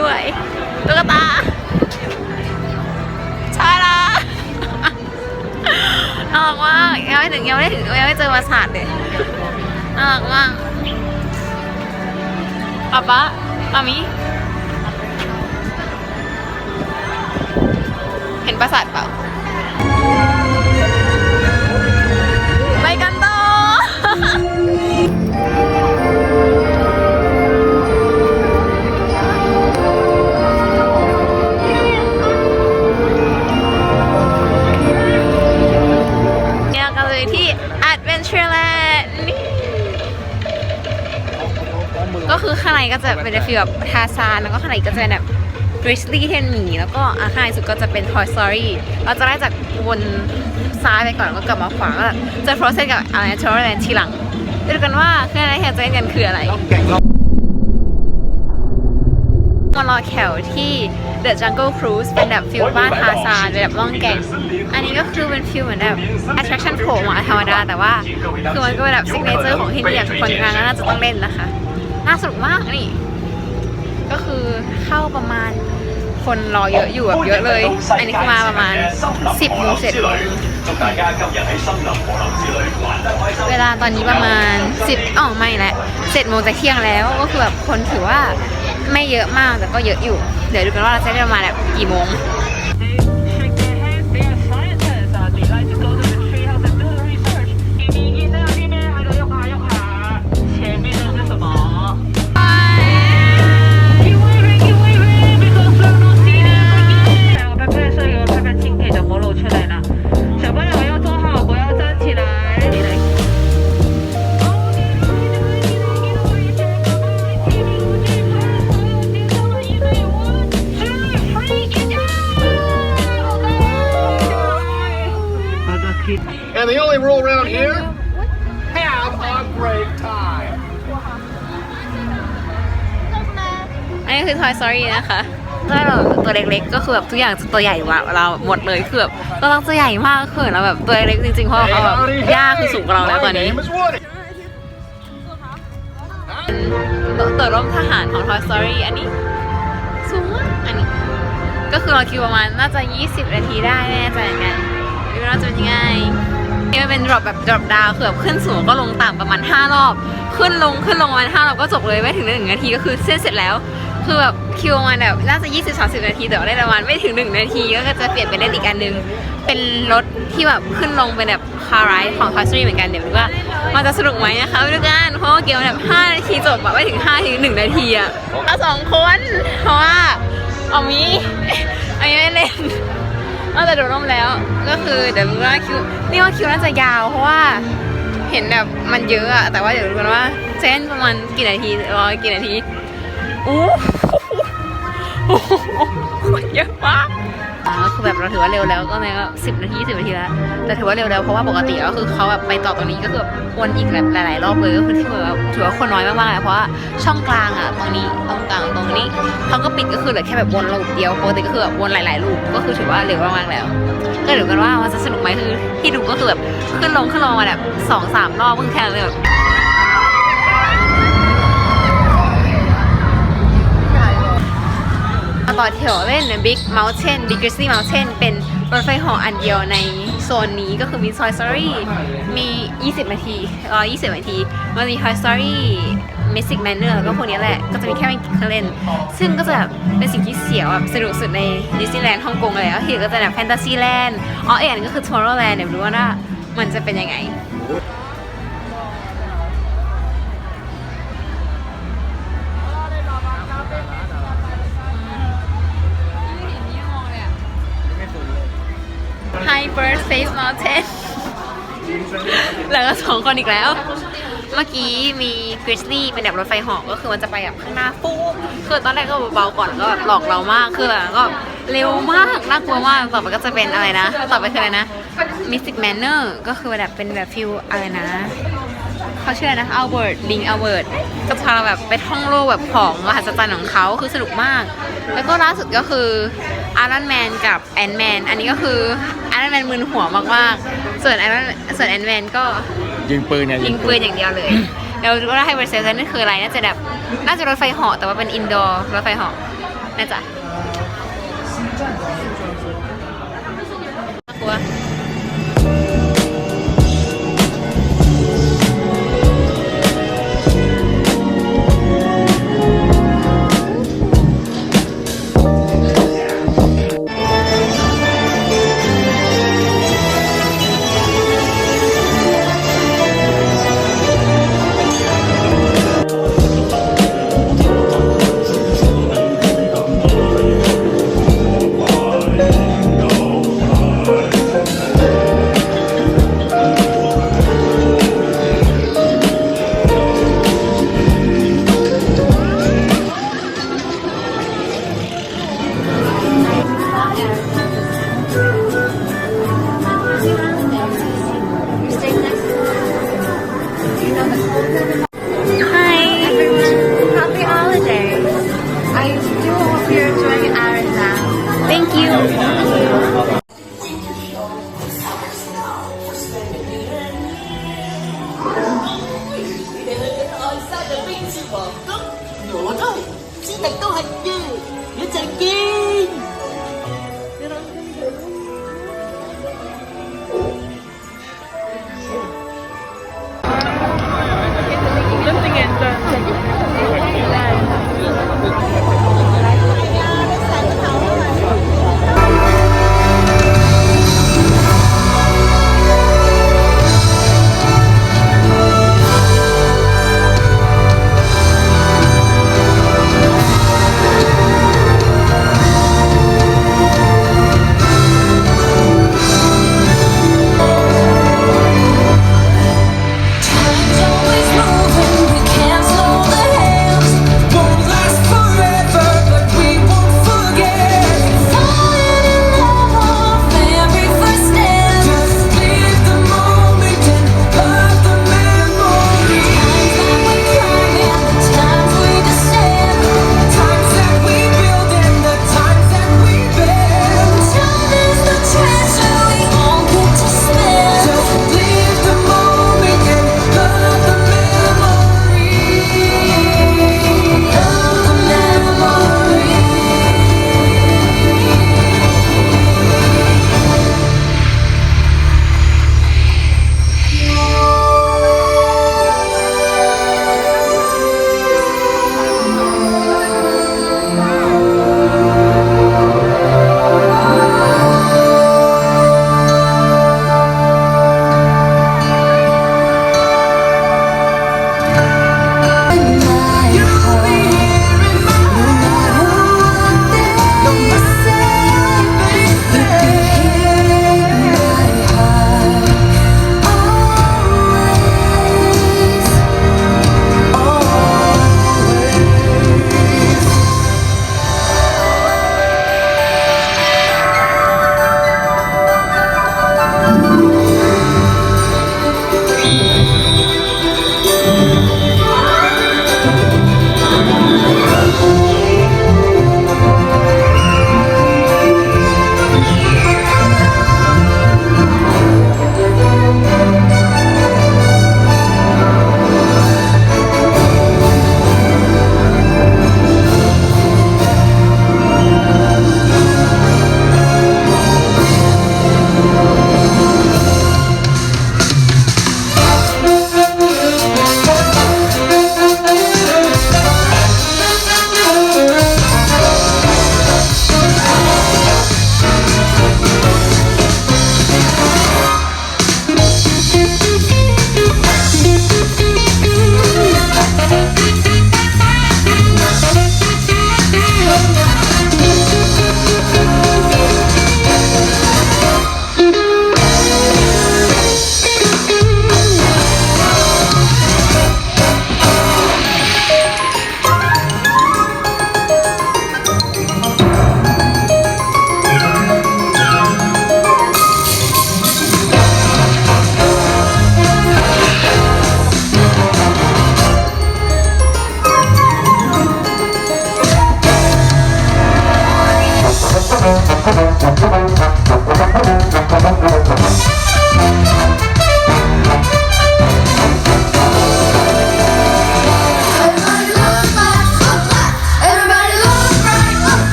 ด้วยตุ๊กตาใช่ละน่ารักมากยังไม่ถึงยังไม่ถึงยังไม่เจอมาสาดเลยน่ารักมากป๊าป๊ามามิเห็นประสาทเปล่า ก็จะเป็นฟีลแบบทาซานแล้วก็ข้างในก็จะเป็นแบบ Grizzly เทนหมีแล้วก็อะข้างในสุดก็จะเป็น Toy Story เราจะไล่จากวนซ้ายไปก่อนแล้วก็กลับมาขวาก็จะ Frozen กับ Adventureland ทีหลังไปดูกันว่าเครื่องในที่เราจะเล่นกันคืออะไรมารอแถวที่ The Jungle Cruise เป็นแบบฟิลบ้านทาซานเป็นแบบล่องแก่ง อันนี้ก็คือเป็นฟิลเหมือนแบบ attraction โผล่มาธรรมดาแต่ว่าคือมันก็เป็นแบบ signature ของที่นี่อย่างคนกลางก็น่าจะต้องเล่นนะคะ น่าสนุกมากนี่ ก็คือเข้าประมาณคนรอเยอะอยู่แบบเยอะเลย อันนี้คือมาประมาณสิบโมงเสร็จเวลาตอนนี้ประมาณสิบอ๋อไม่แหละ7โมงจะเที่ยงแล้วก็คือแบบคนถือว่าไม่เยอะมากแต่ก็เยอะอยู่ เดี๋ยวดูกันว่าเราจะได้ประมาณแบบกี่โมง นนี้คือ Toy Story นะคะถ้าเราตัวเล็กๆ ก็คือแบบทุกอย่างจะตัวใหญ่กว่าเราหมดเลยคือแบบตัวเราจะใหญ่มากคือเราแบบตัวเล็กจริงๆเพราะเขาแบบย่าคือสูงกว่าเราแล้วตอนนี้ My name is Woody. ตัวร่มทหารของ Toy Story อันนี้สูงมากอันนี้ ก็คือเราคิวประมาณน่าจะ 20 นาทีได้แน่ใจเหมือนกันไม่รู้ว่าจะเป็นยังไงนี่มันเป็น drop แบบ drop ดาวคือแบบขึ้นสูงก็ลงต่ำประมาณ 5 รอบ ขึ้นลงขึ้นลงประมาณ5รอบก็จบเลยไม่ถึงหนึ่งนาทีก็คือเส้นเสร็จแล้ว คือแบบคิวมาณแบบน่าจะ20 30 นาทีแต่ว่าได้ประมาณไม่ถึง 1 นาทีก็จะเปลี่ยนไปเล่นอีกอันหนึง เป็นรถที่แบบขึ้นลงเป็นแบบคาร์ไรด์ของ Toy Story เหมือนกันเดี๋ยวดูว่ามันจะสนุกไหมนะคะไปดูกันเพราะว่าเกมแบบ 5 นาทีจบอะไม่ถึง5ถึง1นาทีอะเราสองคนเพราะว่าเอามีเอามีไม่เล่นนอกจากโดดร่มแล้ว ก็คือเดี๋ยวรู้ว่าคิวนี่ว่าคิวน่าจะยาวเพราะว่าเห็นแบบมันเยอะอะแต่ว่าเดี๋ยวรู้กันว่าเส้นประมาณกี่นาทีรอกี่นาที อู้หูเยอะมากอ่าก็คือแบบเราถือว่าเร็วแล้วก็เลยก็สิบนาทีสิบนาทีแล้วแต่ถือว่าเร็วแล้วเพราะว่าปกติก็คือเขาแบบไปต่อตรงนี้ก็คือวนอีกแบบหลาย ๆ รอบเลยก็คือที่แบบถือว่าคนน้อยมากๆเลยเพราะว่าช่องกลางอะตรงนี้ตรงกลางตรงนี้เขาก็ปิดก็คือเหลือแค่แบบวนลูปเดียวปกติก็คือแบบวนหลายๆลูปก็คือถือว่าเร็วมากๆแล้ว ก็เดี๋ยวกันว่ามันจะสนุกไหมคือที่ดูก็คือแบบขึ้นลงขึ้นลงมาแบบสองสามรอบเพิ่งแค่เลยแบบ มาต่อแถวเล่น Big Mountain Big Grizzly Mountain เป็นรถไฟหออันเดียวในโซนนี้ก็คือมี Toy Story มี 20 นาทีรอ20 นาที มันมี Toy Story Mystic Manor แล้วก็พวกนี้แหละ ก็จะมีแค่ไม่กี่เครื่องเล่น ซึ่งก็จะแบบเป็นสิ่งที่เสียวแบบสนุกสุดในดิสนีย์แลนด์ฮ่องกงเลยก็คือก็จะแบบแฟนตาซีแลนด์อ๋ออันก็คือ Tomorrowland เดี๋ยวดูว่ามันจะเป็นยังไง Hi Bird Face Mountain แล้วก็สองคนอีกแล้ว เมื่อกี้มี Grizzly เป็นแบบรถไฟเหาะก็คือมันจะไปแบบข้างหน้าฟูคือตอนแรกก็เบาๆก่อนแล้วก็แบบหลอกเรามากคือแบบก็เร็วมากน่ากลัวมากต่อไปก็จะเป็นอะไรนะ ต่อไปคืออะไรนะ Mystic Manor ก็คือแบบเป็นแบบฟิลอะไรนะ เขาชื่ออะไรนะอัลเบิร์ตลิงอัลเบิร์ตก็พาเราแบบไปท่องโลกแบบของมหัศจรรย์ของเขาคือสนุกมาก แล้วก็ล่าสุดก็คืออาร์ n นแมนกับแอนแมนอันนี้ก็คืออาร์ n นแมนมึนหัวมากๆ ส่วนแอนส่วนแอนแมนก็ยิงปืนเนี่ยยิงปืนอย่างเดียวเลยแล้วก็ได้ให้เวอร์เซลนั่นคืออะไรน่าจะแบบน่าจะรถไฟเหาะแต่ว่าเป็นอินดอร์รถไฟเหาะน่าจะ